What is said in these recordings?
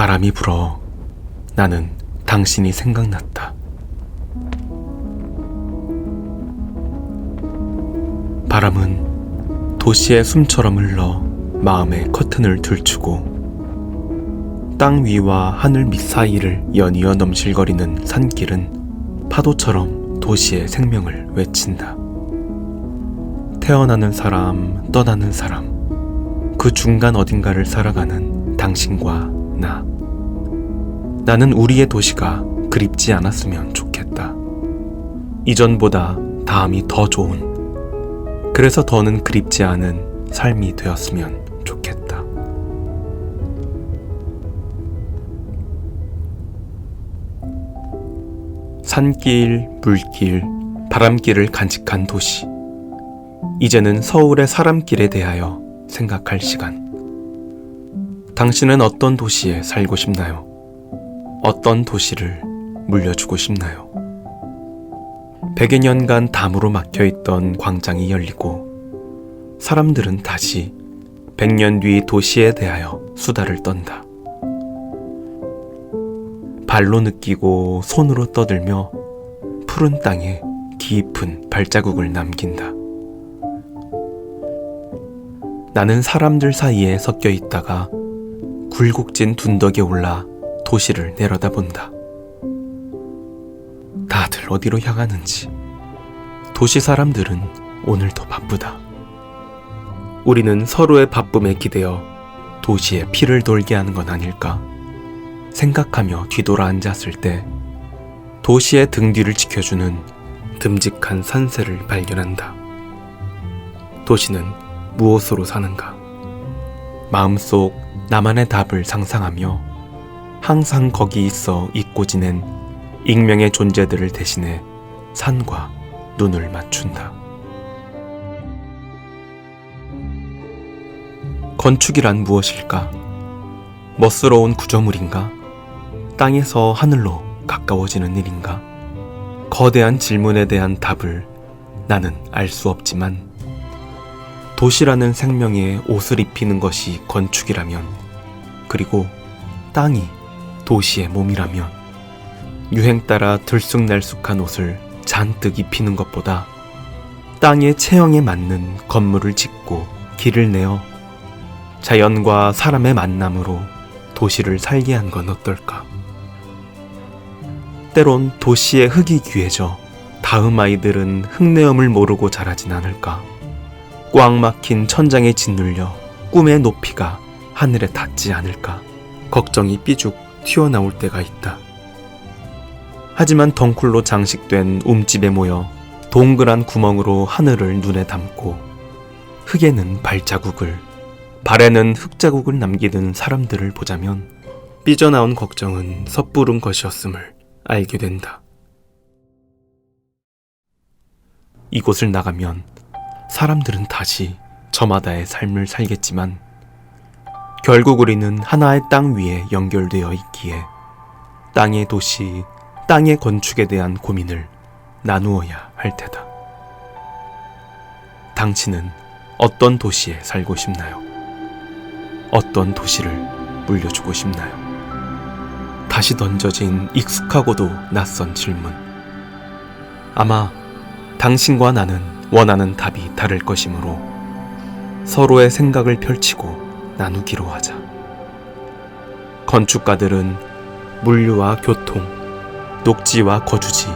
바람이 불어 나는 당신이 생각났다. 바람은 도시의 숨처럼 흘러 마음의 커튼을 들추고 땅 위와 하늘 밑 사이를 연이어 넘실거리는 산길은 파도처럼 도시의 생명을 외친다. 태어나는 사람, 떠나는 사람, 그 중간 어딘가를 살아가는 당신과 나. 나는 우리의 도시가 그립지 않았으면 좋겠다. 이전보다 다음이 더 좋은, 그래서 더는 그립지 않은 삶이 되었으면 좋겠다. 산길, 물길, 바람길을 간직한 도시. 이제는 서울의 사람길에 대하여 생각할 시간. 당신은 어떤 도시에 살고 싶나요? 어떤 도시를 물려주고 싶나요? 백여 년간 담으로 막혀 있던 광장이 열리고 사람들은 다시 백년 뒤 도시에 대하여 수다를 떤다. 발로 느끼고 손으로 떠들며 푸른 땅에 깊은 발자국을 남긴다. 나는 사람들 사이에 섞여 있다가 굴곡진 둔덕에 올라 도시를 내려다본다. 다들 어디로 향하는지. 도시 사람들은 오늘도 바쁘다. 우리는 서로의 바쁨에 기대어 도시에 피를 돌게 하는 건 아닐까? 생각하며 뒤돌아 앉았을 때 도시의 등 뒤를 지켜주는 듬직한 산새를 발견한다. 도시는 무엇으로 사는가? 마음속 나만의 답을 상상하며 항상 거기 있어 잊고 지낸 익명의 존재들을 대신해 산과 눈을 맞춘다. 건축이란 무엇일까? 멋스러운 구조물인가? 땅에서 하늘로 가까워지는 일인가? 거대한 질문에 대한 답을 나는 알 수 없지만 도시라는 생명에 옷을 입히는 것이 건축이라면 그리고 땅이 도시의 몸이라면 유행 따라 들쑥날쑥한 옷을 잔뜩 입히는 것보다 땅의 체형에 맞는 건물을 짓고 길을 내어 자연과 사람의 만남으로 도시를 살게 한 건 어떨까? 때론 도시의 흙이 귀해져 다음 아이들은 흙내음을 모르고 자라진 않을까? 꽉 막힌 천장에 짓눌려 꿈의 높이가 하늘에 닿지 않을까? 걱정이 삐죽 튀어나올 때가 있다. 하지만 덩쿨로 장식된 움집에 모여 동그란 구멍으로 하늘을 눈에 담고 흙에는 발자국을 발에는 흙자국을 남기는 사람들을 보자면 삐져나온 걱정은 섣부른 것이었음을 알게 된다. 이곳을 나가면 사람들은 다시 저마다의 삶을 살겠지만 결국 우리는 하나의 땅 위에 연결되어 있기에 땅의 도시, 땅의 건축에 대한 고민을 나누어야 할 테다. 당신은 어떤 도시에 살고 싶나요? 어떤 도시를 물려주고 싶나요? 다시 던져진 익숙하고도 낯선 질문. 아마 당신과 나는 원하는 답이 다를 것이므로 서로의 생각을 펼치고 나누기로 하자. 건축가들은 물류와 교통, 녹지와 거주지,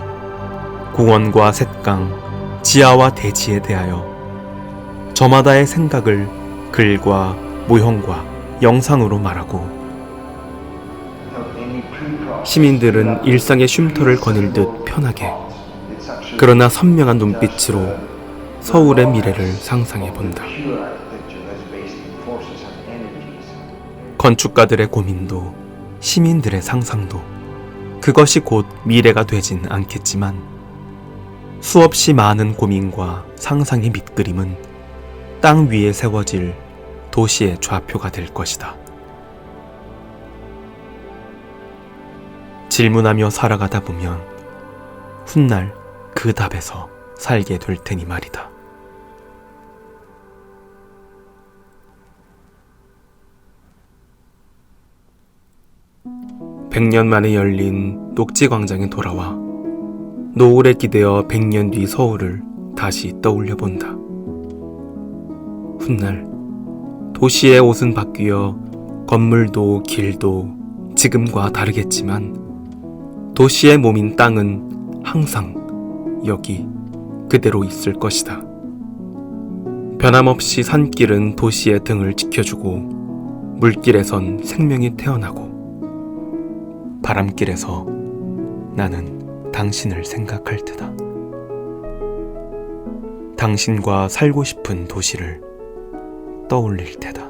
공원과 색강, 지하와 대지에 대하여 저마다의 생각을 글과 모형과 영상으로 말하고 시민들은 일상의 쉼터를 거닐 듯 편하게 그러나 선명한 눈빛으로 서울의 미래를 상상해 본다. 건축가들의 고민도 시민들의 상상도 그것이 곧 미래가 되진 않겠지만 수없이 많은 고민과 상상의 밑그림은 땅 위에 세워질 도시의 좌표가 될 것이다. 질문하며 살아가다 보면 훗날 그 답에서 살게 될 테니 말이다. 100년 만에 열린 녹지 광장에 돌아와 노을에 기대어 100년 뒤 서울을 다시 떠올려 본다. 훗날 도시의 옷은 바뀌어 건물도 길도 지금과 다르겠지만 도시의 몸인 땅은 항상 여기 그대로 있을 것이다. 변함없이 산길은 도시의 등을 지켜주고 물길에선 생명이 태어나고 바람길에서 나는 당신을 생각할 테다. 당신과 살고 싶은 도시를 떠올릴 테다.